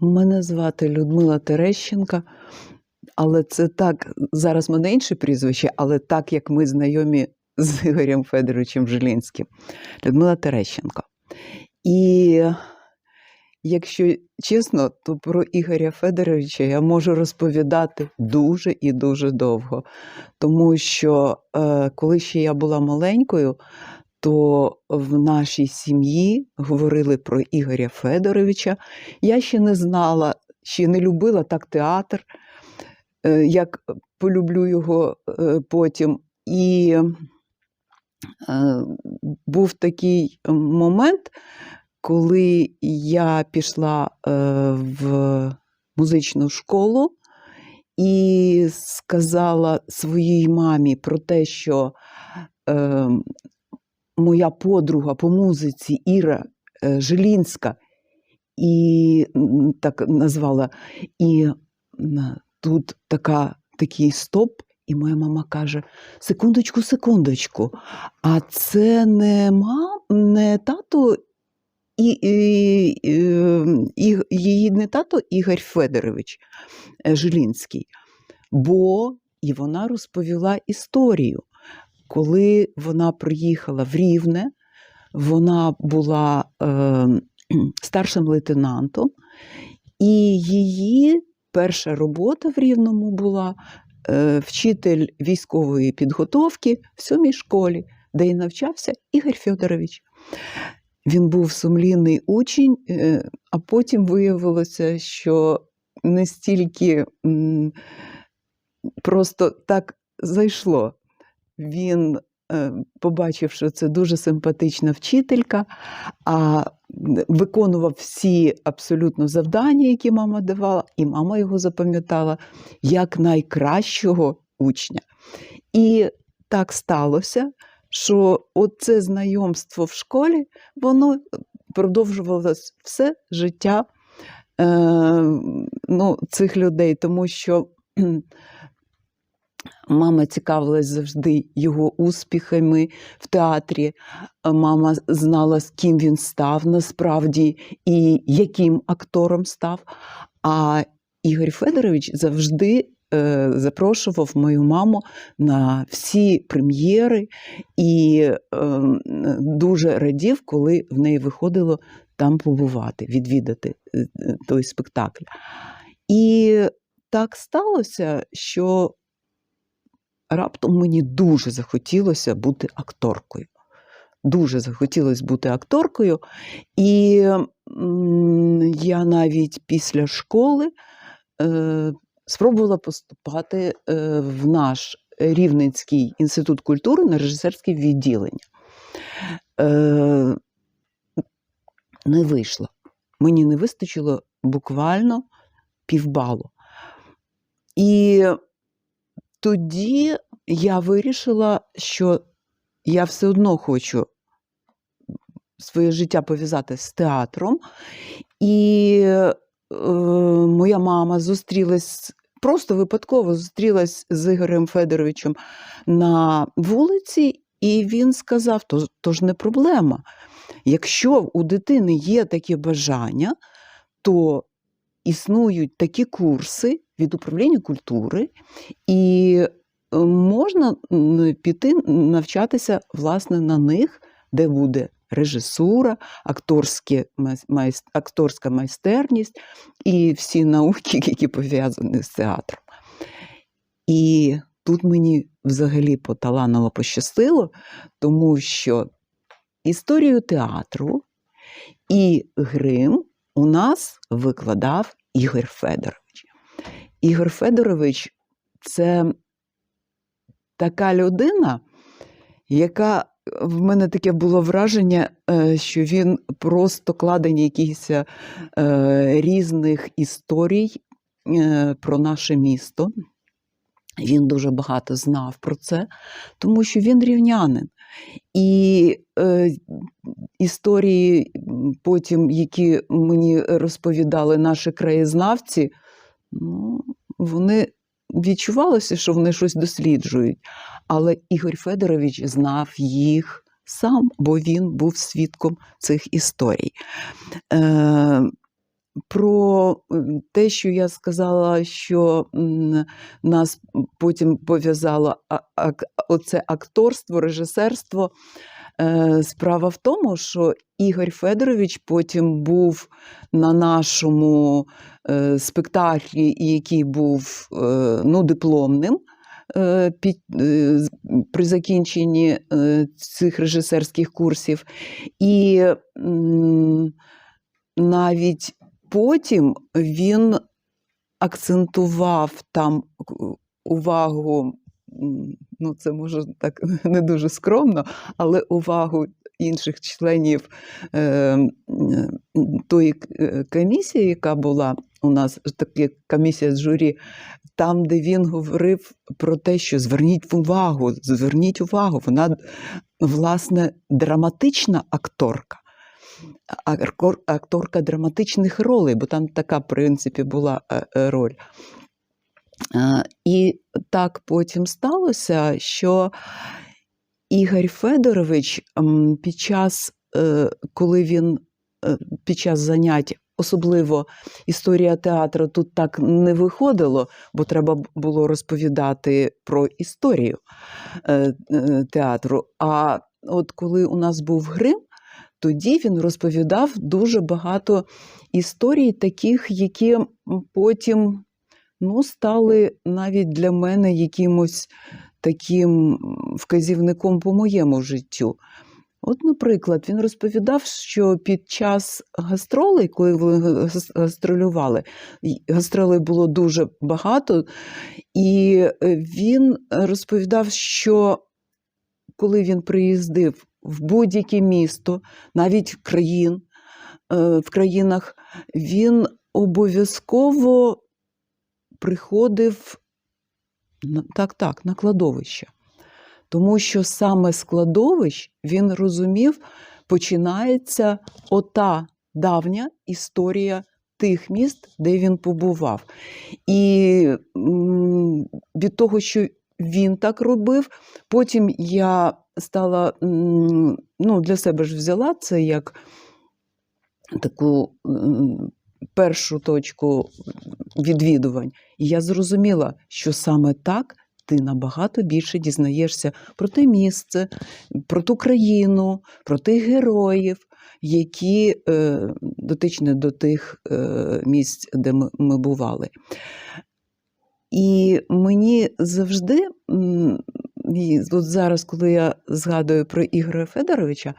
Мене звати Людмила Терещенка, але це так, зараз в мене інше прізвище, але так як ми знайомі з Ігорем Федоровичем Жилінським. Людмила Терещенко. І якщо чесно, то про Ігоря Федоровича я можу розповідати дуже і дуже довго. Тому що е, коли ще я була маленькою, то в нашій сім'ї говорили про Ігоря Федоровича. Я ще не знала, ще не любила так театр, е, як полюблю його е, потім. І е, був такий момент, коли я пішла в музичну школу і сказала своїй мамі про те, що е, моя подруга по музиці Іра е, Жилінська, і так назвала, і тут така, такий стоп. І моя мама каже: секундочку, секундочку, а це не мам, не тато і, і, і, її не тато Ігор Федорович е, Жилінський. Бо і вона розповіла історію. Коли вона приїхала в Рівне, вона була е, старшим лейтенантом, і її перша робота в Рівному була е, вчитель військової підготовки в сьомій школі, де і навчався Ігор Федорович. Він був сумлінний учень, е, а потім виявилося, що не стільки м, просто так зайшло. Він е, побачив, що це дуже симпатична вчителька, а виконував всі абсолютно завдання, які мама давала, і мама його запам'ятала як найкращого учня. І так сталося, що оце знайомство в школі, воно продовжувалось все життя е, ну, цих людей, тому що мама цікавилась завжди його успіхами в театрі. Мама знала, з ким він став насправді і яким актором став. А Ігор Федорович завжди е, запрошував мою маму на всі прем'єри і е, дуже радів, коли в неї виходило там побувати, відвідати е, той спектакль. І так сталося, що раптом мені дуже захотілося бути акторкою. Дуже захотілося бути акторкою. І я навіть після школи е, спробувала поступати е, в наш Рівненський інститут культури на режисерське відділення. Е, не вийшло. Мені не вистачило буквально півбалу. І тоді я вирішила, що я все одно хочу своє життя пов'язати з театром. І е, моя мама зустрілась, просто випадково зустрілась з Ігорем Федоровичем на вулиці, і він сказав: то, то ж не проблема. Якщо у дитини є таке бажання, то існують такі курси від управління культури, і е, можна піти навчатися власне на них, де буде режисура, акторське, майст, акторська майстерність і всі науки, які пов'язані з театром. І тут мені взагалі поталаново пощастило, тому що історію театру і грим у нас викладав Ігор Федорович. Ігор Федорович це така людина, яка в мене таке було враження, що він просто кладені якихось різних історій про наше місто. Він дуже багато знав про це, тому що він рівнянин. І е, історії, потім, які мені розповідали наші краєзнавці, ну, вони відчувалося, що вони щось досліджують. Але Ігор Федорович знав їх сам, бо він був свідком цих історій. Е, про те, що я сказала, що нас потім пов'язало оце акторство, режисерство. Е, Справа в тому, що Ігор Федорович потім був на нашому е, спектаклі, який був е, ну, дипломним під, при закінченні цих режисерських курсів. І навіть потім він акцентував там увагу, ну це може так не дуже скромно, але увагу інших членів е, тої е, комісії, яка була у нас, така комісія з журі, там, де він говорив про те, що зверніть увагу, зверніть увагу, вона власне драматична акторка. Акторка драматичних ролей, бо там така, в принципі, була е, роль. Е, І так потім сталося, що Ігор Федорович під час, е, коли він е, під час занять, особливо історія театру, тут так не виходило, бо треба було розповідати про історію театру. А от коли у нас був грим, тоді він розповідав дуже багато історій, таких, які потім ну, стали навіть для мене якимось таким вказівником по моєму життю. От, наприклад, він розповідав, що під час гастролей, коли вони гас- гастролювали, гастролей було дуже багато, і е, він розповідав, що коли він приїздив в будь-яке місто, навіть в країн, е, в країнах, він обов'язково приходив так, так, на кладовище. Тому що саме з кладовищ він розумів, починається ота давня історія тих міст, де він побував. І від того, що він так робив, потім я стала ну, для себе ж взяла це як таку першу точку відвідувань. І я зрозуміла, що саме так ти набагато більше дізнаєшся про те місце, про ту країну, про тих героїв, які е, дотичні до тих е, місць, де ми, ми бували. І мені завжди, і от зараз, коли я згадую про Ігоря Федоровича,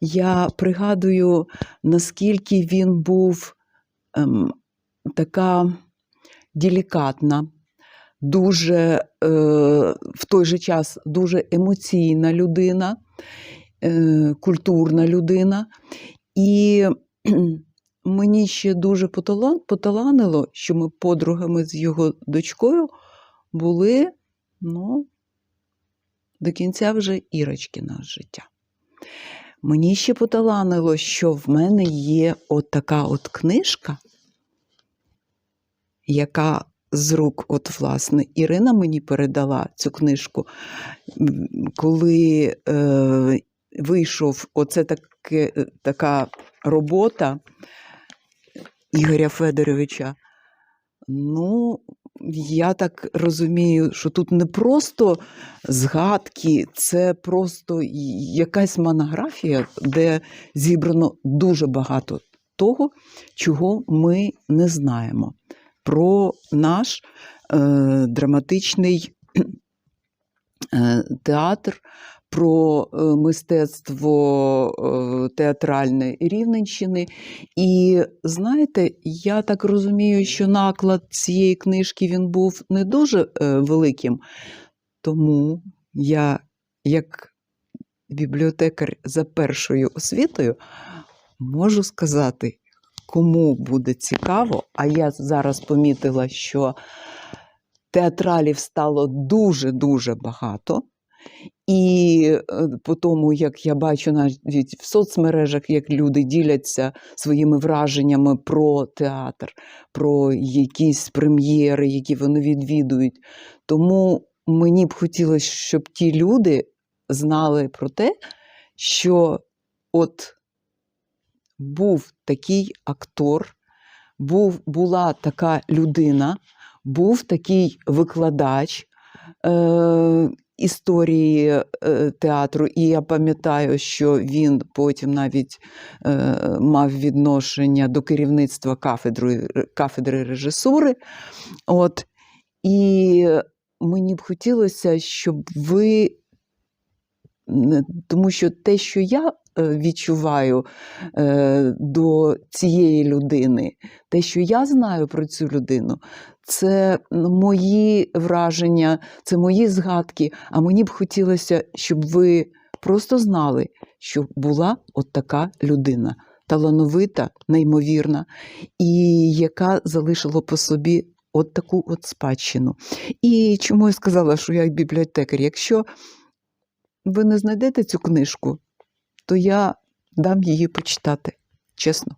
я пригадую, наскільки він був ем, така делікатна, дуже е, в той же час дуже емоційна людина, е, культурна людина. І мені ще дуже поталанило, що ми подругами з його дочкою були ну, до кінця вже Ірочкиного життя. Мені ще поталанило, що в мене є от така от книжка, яка з рук, от, власне, Ірина мені передала цю книжку, коли е, вийшов оце таке, е, така робота Ігоря Федоровича. Ну, я так розумію, що тут не просто згадки, це просто якась монографія, де зібрано дуже багато того, чого ми не знаємо про наш е, драматичний е, театр, про е, мистецтво е, театральне Рівненщини. І знаєте, я так розумію, що наклад цієї книжки він був не дуже е, великим. Тому я, як бібліотекар за першою освітою, можу сказати, кому буде цікаво, а я зараз помітила, що театралів стало дуже-дуже багато. І е, по тому, як я бачу навіть в соцмережах, як люди діляться своїми враженнями про театр, про якісь прем'єри, які вони відвідують. Тому мені б хотілося, щоб ті люди знали про те, що от був такий актор, був, була така людина, був такий викладач е, історії е, театру, і я пам'ятаю, що він потім навіть е, мав відношення до керівництва кафедри, кафедри режисури. От, і мені б хотілося, щоб ви, тому що те, що я відчуваю е, до цієї людини, те, що я знаю про цю людину, це мої враження, це мої згадки. А мені б хотілося, щоб ви просто знали, що була от така людина, талановита, неймовірна, і яка залишила по собі от таку от спадщину. І чому я сказала, що я бібліотекар, якщо ви не знайдете цю книжку, то я дам її почитати, чесно.